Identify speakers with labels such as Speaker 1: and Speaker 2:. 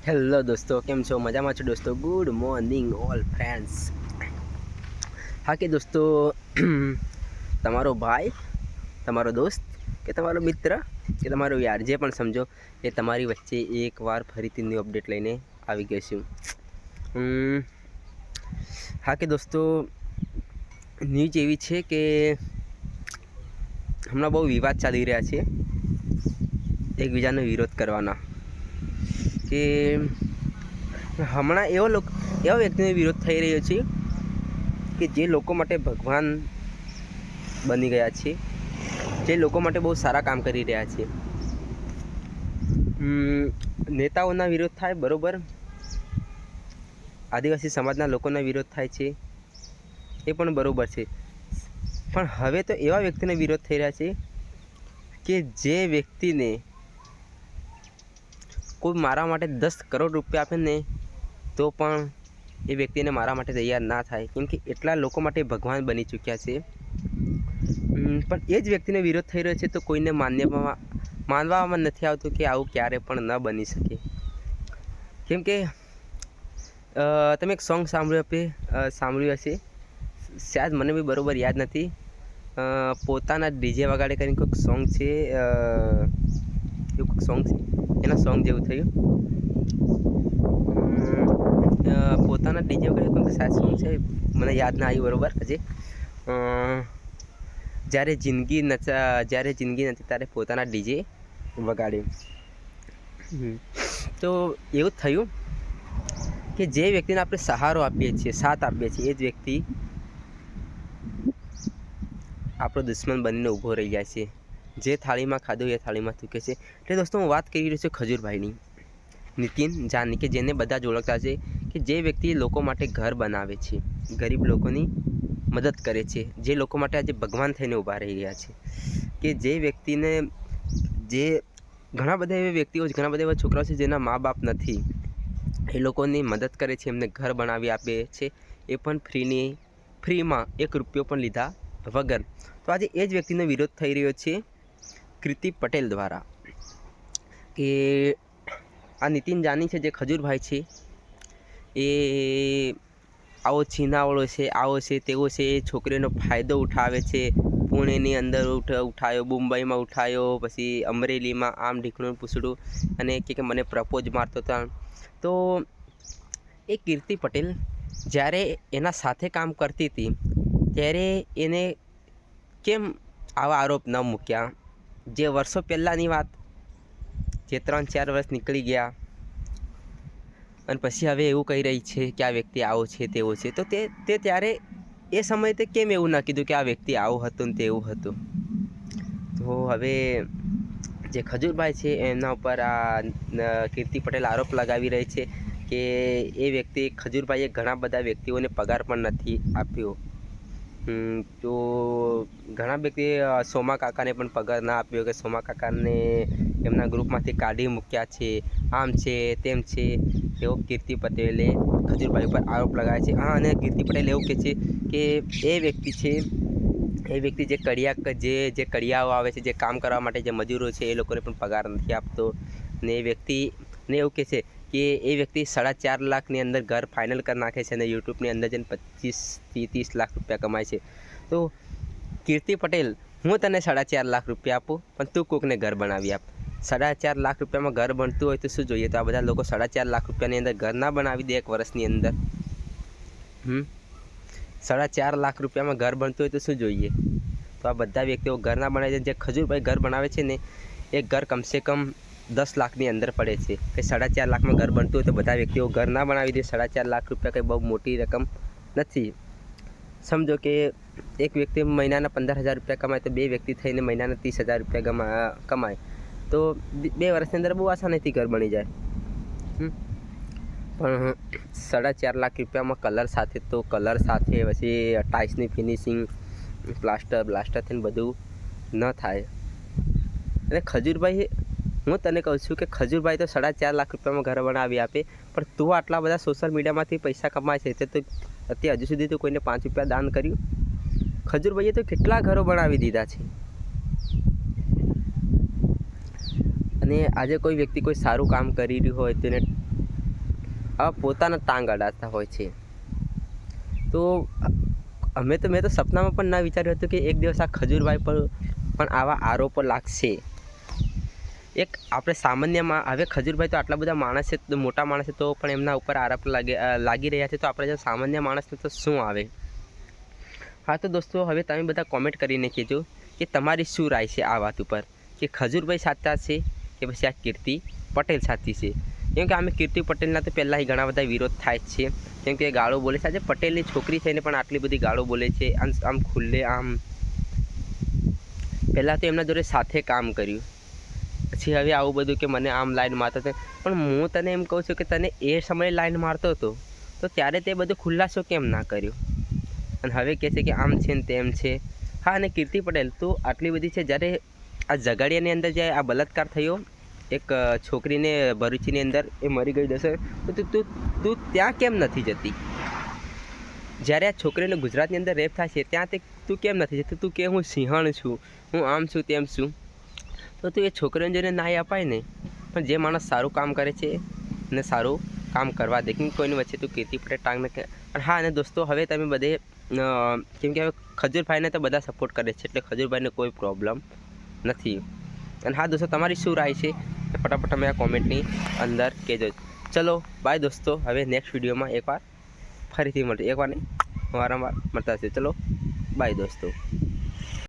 Speaker 1: Hello દોસ્તો, કેમ છો? મજામાં છો દોસ્તો? ગુડ મોર્નિંગ ઓલ ફ્રેન્ડ્સ હા કે દોસ્તો, તમારો ભાઈ, તમારો દોસ્ત કે તમારો મિત્ર કે તમારો યાર, જે પણ સમજો, એ તમારી વચ્ચે એકવાર ફરીથી ન્યૂ અપડેટ લઈને આવી ગયો છું. હા કે દોસ્તો ન્યૂઝ એવી છે કે હમણાં બહુ વિવાદ ચાલી રહ્યા છે એકબીજાનો વિરોધ કરવાના. કે હમણાં એવો લોકો એવા વ્યક્તિનો વિરોધ થઈ રહ્યો છે કે જે લોકો માટે ભગવાન બની ગયા છે, જે લોકો માટે બહુ સારા કામ કરી રહ્યા છે. નેતાઓના વિરોધ થાય, બરાબર. આદિવાસી સમાજના લોકોના વિરોધ થાય છે, એ પણ બરાબર છે. પણ હવે તો એવા વ્યક્તિનો વિરોધ થઈ રહ્યા છે કે જે વ્યક્તિને કોઈ મારા માટે દસ કરોડ રૂપિયા આપે ને, તો પણ એ વ્યક્તિને મારા માટે તૈયાર ના થાય. કેમ કે એટલા લોકો માટે ભગવાન બની ચૂક્યા છે. પણ એ જ વ્યક્તિનો વિરોધ થઈ રહ્યો છે તો કોઈને માન્યમાં માનવામાં નથી આવતું કે આવું ક્યારે પણ ન બની શકે. કેમ કે તમે એક સોંગ સાંભળ્યું આપે સાંભળ્યું હશે. શાયદ મને બી બરોબર યાદ નથી. પોતાના ડીજે વગાડે કરીને કોઈક સોંગ છે સોંગ છે. એના સોંગ જેવું થયું. પોતાના ડીજે વગાડે પણ સાત સોંગ છે, મને યાદ ના આવ્યું બરાબર હજી. જ્યારે જિંદગી નચા જ્યારે જિંદગી નથી ત્યારે પોતાના ડીજે વગાડ્યું. તો એવું થયું કે જે વ્યક્તિને આપણે સહારો આપીએ છીએ, સાથ આપીએ છીએ, એ જ વ્યક્તિ આપણો દુશ્મન બનીને ઊભો રહી જાય છે. જે થાળીમાં ખાધું એ થાળીમાં થૂકે છે. એટલે દોસ્તો, હું વાત કરી રહ્યો છું ખજૂરભાઈની. નીતિન જાની કે જેને બધા જ ઓળખતા છે કે જે વ્યક્તિ લોકો માટે ઘર બનાવે છે, ગરીબ લોકોની મદદ કરે છે, જે લોકો માટે આજે ભગવાન થઈને ઊભા રહી રહ્યા છે. કે જે વ્યક્તિને જે ઘણા બધા એવા વ્યક્તિઓ ઘણા બધા એવા છોકરાઓ છે જેના મા બાપ નથી, એ લોકોની મદદ કરે છે, એમને ઘર બનાવી આપે છે, એ પણ ફ્રીની, ફ્રીમાં એક રૂપિયો પણ લીધા વગર. તો આજે એ જ વ્યક્તિનો વિરોધ થઈ રહ્યો છે. કૃતિ પટેલ દ્વારા કે આ નીતિન જાની છે, જે ખજૂરભાઈ છે, એ આવો છીનાવળો છે, આવો છે, તેવો છે, એ છોકરીનો ફાયદો ઉઠાવે છે, પુણેની અંદર ઉઠ, ઉઠાયો, મુંબઈમાં ઉઠાયો, પછી અમરેલીમાં આમ ઢીકણું પૂછડું અને કે મને પ્રપોઝ મારતો હતા તો એ કીર્તિ પટેલ જ્યારે એના સાથે કામ કરતી હતી, ત્યારે એને કેમ આવા આરોપ ન મૂક્યા? જે વર્ષો પહેલાંની વાત, જે ત્રણ ચાર વર્ષ નીકળી ગયા, અને પછી હવે એવું કહી રહી છે કે આ વ્યક્તિ આવો છે, તેવો છે. તો તે તે ત્યારે એ સમયે તે કેમ એવું ના કીધું કે આ વ્યક્તિ આવું હતું ને તેવું હતું? તો હવે જે ખજૂરભાઈ છે, એમના ઉપર આ કીર્તિ પટેલ આરોપ લગાવી રહી છે કે એ વ્યક્તિ ખજૂરભાઈએ ઘણા બધા વ્યક્તિઓને પગાર પણ નથી આપ્યો. તો ઘણા વ્યક્તિએ સોમા કાકાને પણ પગાર ના આપ્યો કે સોમા કાકાને એમના ગ્રુપમાંથી કાઢી મૂક્યા છે, આમ છે, તેમ છે એવો કીર્તિ પટેલે ખજૂરભાઈ ઉપર આરોપ લગાવ્યા છે. હા, અને કીર્તિ પટેલ એવું કહે છે કે એ વ્યક્તિ છે, એ વ્યક્તિ જે કડિયા જે જે કડિયાઓ આવે છે, જે કામ કરવા માટે જે મજૂરો છે, એ લોકોને પણ પગાર નથી આપતો. ને એ વ્યક્તિ, ને એવું કહે છે કે એ વ્યક્તિ સાડા ચાર લાખની અંદર ઘર ફાઇનલ કરી નાખે છે અને યુટ્યુબની અંદર જઈને પચીસથી ત્રીસ લાખ રૂપિયા કમાય છે. તો કીર્તિ પટેલ, હું તને સાડા ચાર લાખ રૂપિયા આપું, પણ તું કોકને ઘર બનાવી આપ. સાડા ચાર લાખ રૂપિયામાં ઘર બનતું હોય તો શું જોઈએ? તો આ બધા લોકો સાડા ચાર લાખ રૂપિયાની અંદર ઘર ના બનાવી દે એક વર્ષની અંદર. હમ? સાડા ચાર લાખ રૂપિયામાં ઘર બનતું હોય તો શું જોઈએ? તો આ બધા વ્યક્તિઓ ઘર ના બનાવે છે જે ખજૂરભાઈ ઘર બનાવે છે ને, એ ઘર કમસે કમ દસ લાખની અંદર પડે છે. કે સાડા ચાર લાખમાં ઘર બનતું હોય તો બધા વ્યક્તિઓ ઘર ના બનાવી દે. સાડા ચાર લાખ રૂપિયા કંઈ બહુ મોટી રકમ નથી. સમજો કે એક વ્યક્તિ મહિનાના પંદર હજાર રૂપિયા કમાય તો બે વ્યક્તિ થઈને મહિનાના ત્રીસ હજાર રૂપિયા ગમા, કમાય. તો બે- વર્ષની અંદર બહુ આસાનીથી ઘર બની જાય. પણ સાડા ચાર લાખ રૂપિયામાં કલર સાથે તો કલર સાથે પછી ટાઇલ્સની ફિનિશિંગ, પ્લાસ્ટર, બ્લાસ્ટર થઈને બધું ન થાય. અને ખજૂરભાઈ હું તને કહું છું કે ખજૂરભાઈ તો સાડા ચાર લાખ રૂપિયામાં ઘર બનાવી આપે, પણ તું આટલા બધા સોશિયલ મીડિયામાંથી પૈસા કમાય છે, તે તો અત્યારે હજુ સુધી તું કોઈને પાંચ રૂપિયા દાન કર્યું? ખજૂરભાઈએ તો કેટલા ઘરો બનાવી દીધા છે? અને આજે કોઈ વ્યક્તિ કોઈ સારું કામ કરી રહ્યું હોય તેને આવા પોતાના ટાંગ અડાતા હોય છે. તો અમે તો, મેં તો સપનામાં પણ ના વિચાર્યું હતું કે એક દિવસ આ ખજૂરભાઈ પર પણ આવા આરોપો લાગશે. એક આપણે સામાન્યમાં હવે ખજૂરભાઈ તો આટલા બધા માણસ છે મોટા માણસ છે, તો પણ એમના ઉપર આરોપ લાગે લાગી રહ્યા છે, તો આપણે જો સામાન્ય માણસને તો શું આવે? હા, તો દોસ્તો, હવે તમે બધા કોમેન્ટ કરીને કહેજો કે તમારી શું રાય છે આ વાત ઉપર? કે ખજૂરભાઈ સાચા છે કે પછી આ કીર્તિ પટેલ સાચી છે? કેમ કે અમે કીર્તિ પટેલના તો પહેલાંય ઘણા બધા વિરોધ થાય છે. કેમ કે ગાળો બોલે છે, આજે પટેલની છોકરી થઈને પણ આટલી બધી ગાળો બોલે છે, આમ આમ ખુલ્લે આમ. પહેલાં તો એમના જોડે સાથે કામ કર્યું. પછી હવે આવું બધું કે મને આમ લાઈન મારતો હતો. પણ હું તને એમ કહું છું કે તને એ સમયે લાઈન મારતો હતો, તો ત્યારે તે બધું ખુલ્લાસો કેમ ના કર્યો? અને હવે કહે છે કે આમ છે ને તેમ છે. હા, અને કીર્તિ પટેલ, તું આટલી બધી છે, જ્યારે આ ઝઘડિયાની અંદર જે આ બલાત્કાર થયો, એક છોકરીને ભરૂચીની અંદર એ મરી ગઈ દશે તો તું તું તું ત્યાં કેમ નથી જતી? જ્યારે આ છોકરીને ગુજરાતની અંદર રેપ થાય છે, ત્યાં તે તું કેમ નથી જતી? તું કે હું સિંહણ છું, હું આમ છું તેમ છું. તો તું એ છોકરીઓને જોઈને નાય અપાય ને. પણ જે માણસ સારું કામ કરે છે ને સારું કામ કરવા દે, કેમ કોઈની વચ્ચે તું કીર્તિ પટેલ ટાંગ કે અને હા, અને દોસ્તો, હવે તમે બધે કેમ કે હવે ખજૂરભાઈને તો બધા સપોર્ટ કરે છે, એટલે ખજૂરભાઈને કોઈ પ્રોબ્લેમ નથી. અને હા, દોસ્તો, તમારી શું રાય છે? ફટાફટ તમે આ કોમેન્ટની અંદર કહેજો. ચલો બાય દોસ્તો. હવે નેક્સ્ટ વિડીયોમાં એકવાર ફરીથી મળશે એકવાર નહીં, વારંવાર મળતા હશે ચલો બાય દોસ્તો.